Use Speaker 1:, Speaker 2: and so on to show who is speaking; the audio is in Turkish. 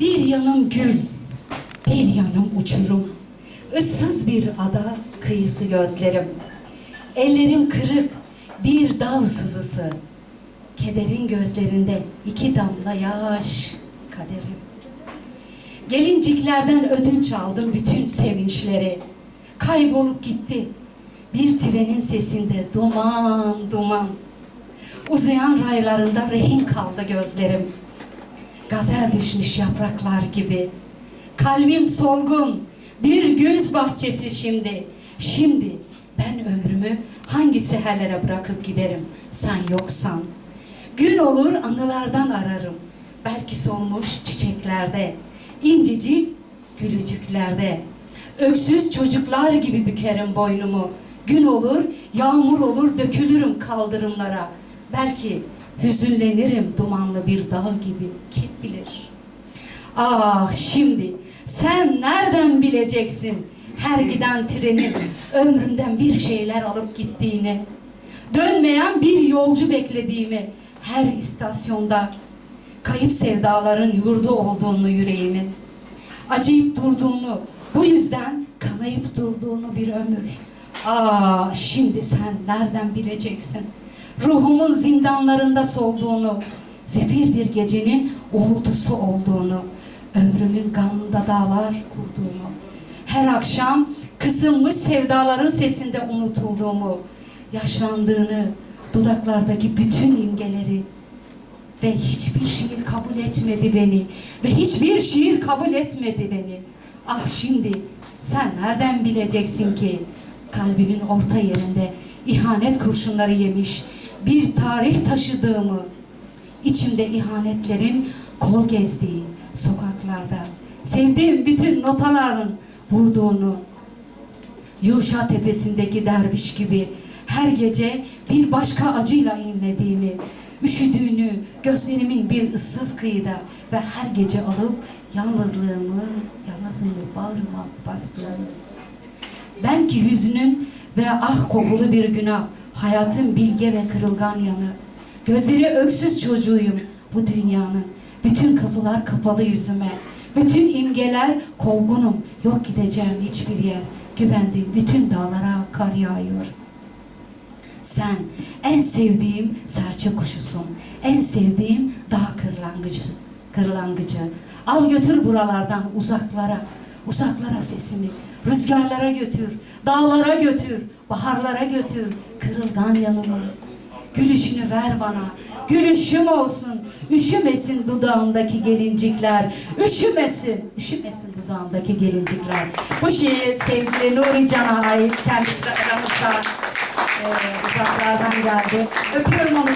Speaker 1: Bir yanım gül, bir yanım uçurum. Issız bir ada, kıyısı gözlerim. Ellerim kırık, bir dal sızısı. Kederin gözlerinde iki damla yaş, kaderim. Gelinciklerden ödünç aldım bütün sevinçleri. Kaybolup gitti. Bir trenin sesinde duman duman. Uzayan raylarında rehin kaldı gözlerim. Gazel düşmüş yapraklar gibi. Kalbim solgun. Bir güz bahçesi şimdi. Şimdi ben ömrümü hangi seherlere bırakıp giderim sen yoksan. Gün olur anılardan ararım. Belki solmuş çiçeklerde. incecik gülücüklerde. Öksüz çocuklar gibi bükerim boynumu. Gün olur, yağmur olur, dökülürüm kaldırımlara. Belki hüzünlenirim dumanlı bir dağ gibi. Kim bilir? Ah şimdi sen nereden bileceksin her giden trenin ömrümden bir şeyler alıp gittiğini, dönmeyen bir yolcu beklediğimi, her istasyonda kayıp sevdaların yurdu olduğunu yüreğimin, acıyıp durduğunu, bu yüzden kanayıp durduğunu bir ömür. Ah şimdi sen nereden bileceksin? Ruhumun zindanlarında solduğunu, zefir bir gecenin uğultusu olduğunu, ömrümün gamında dağlar kurduğumu, her akşam kısılmış sevdaların sesinde unutulduğumu, yaşlandığını, dudaklardaki bütün imgeleri ve hiçbir şiir kabul etmedi beni ve hiçbir şiir kabul etmedi beni. Ah şimdi sen nereden bileceksin ki kalbinin orta yerinde ihanet kurşunları yemiş bir tarih taşıdığımı, içimde ihanetlerin kol gezdiği sokaklarda sevdiğim bütün notaların vurduğunu, Yuşa tepesindeki derviş gibi her gece bir başka acıyla inlediğimi, üşüdüğünü gözlerimin bir ıssız kıyıda ve her gece alıp yalnızlığımı, yalnızlığımı bağrıma bastığımı. Ben ki hüznün ve ah kokulu bir günah, hayatın bilge ve kırılgan yanı. Gözleri öksüz çocuğuyum bu dünyanın. Bütün kapılar kapalı yüzüme. Bütün imgeler kovgunum. Yok gideceğim hiçbir yer. Güvendiğim bütün dağlara kar yağıyor. Sen en sevdiğim serçe kuşusun. En sevdiğim dağ kırlangıcı. kırlangıcı. Al götür buralardan uzaklara. Uzaklara sesimi. Rüzgarlara götür. Dağlara götür. Baharlara götür. Kırılgan yanımı. Gülüşünü ver bana. Gülüşüm olsun. Üşümesin dudağımdaki gelincikler. Üşümesin. Üşümesin dudağımdaki gelincikler. Bu şiir sevgili Nuri Can'a ait. Kendisi aramızda e, uzaklardan geldi. Öpüyorum onu.